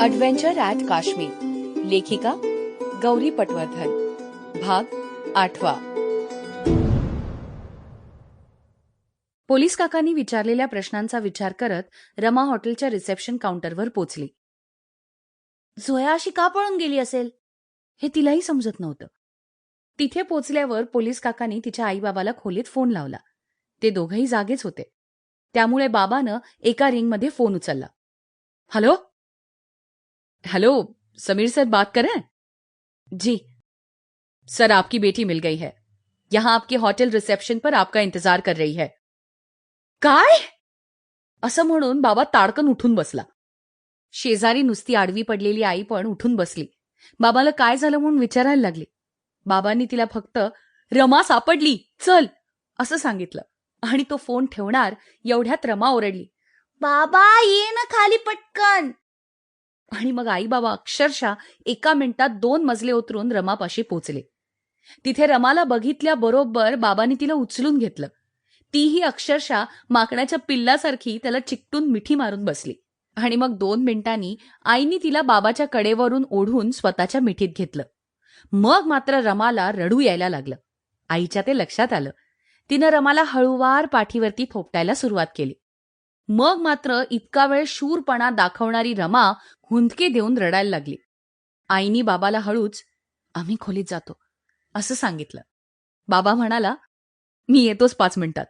अडव्हेंचर at Kashmir लेखिका गौरी पटवर्धन भाग आठवा पोलीस काकांनी विचारलेल्या प्रश्नांचा विचार करत रमा हॉटेलच्या रिसेप्शन काउंटरवर पोचली. झोया अशी का पळून गेली असेल? हे तिलाही समजत नव्हतं. तिथे पोचल्यावर पोलीस काकांनी तिच्या आईबाबाला खोलीत फोन लावला. ते दोघंही जागेच होते. त्यामुळे बाबानं एका रिंगमध्ये फोन उचलला. हॅलो? हेलो समीर सर बात कर रहे हैं? जी। सर आपकी बेटी मिल गई है। यहां आपके हॉटेल रिसेप्शन पर आपका इंतजार कर रही है। काय? असं म्हणून बाबा ताडकन उठून बसला. शेजारी नुसती आडवी पडलेली आई पण उठून बसली. बाबाला काय झालं म्हणून विचारायला लागली. बाबांनी तिला फक्त रमा सापडली चल असं सांगितलं. आणि तो फोन ठेवणार एवढ्यात रमा ओरडली. बाबा ये ना खाली पटकन. आणि मग आईबाबा अक्षरशः एका मिनिटात दोन मजले उतरून रमापाशी पोचले. तिथे रमाला बघितल्या बरोबर बाबांनी तिला उचलून घेतलं. तीही अक्षरशः माकड्याच्या पिल्लासारखी त्याला चिकटून मिठी मारून बसली. आणि मग दोन मिनिटांनी आईनी तिला बाबाच्या कडेवरून ओढून स्वतःच्या मिठीत घेतलं. मग मात्र रमाला रडू यायला लागलं. आईच्या ते लक्षात आलं. तिनं रमाला हळूवार पाठीवरती थोपटायला सुरुवात केली. मग मात्र इतका वेळ शूरपणा दाखवणारी रमा हुंदके देऊन रडायला लागली. आईनी बाबाला हळूच आम्ही खोलीत जातो असं सांगितलं. बाबा म्हणाला मी येतोच पाच मिनिटात.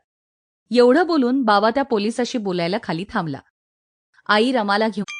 एवढं बोलून बाबा त्या पोलिसाशी बोलायला खाली थांबला. आई रमाला घेऊन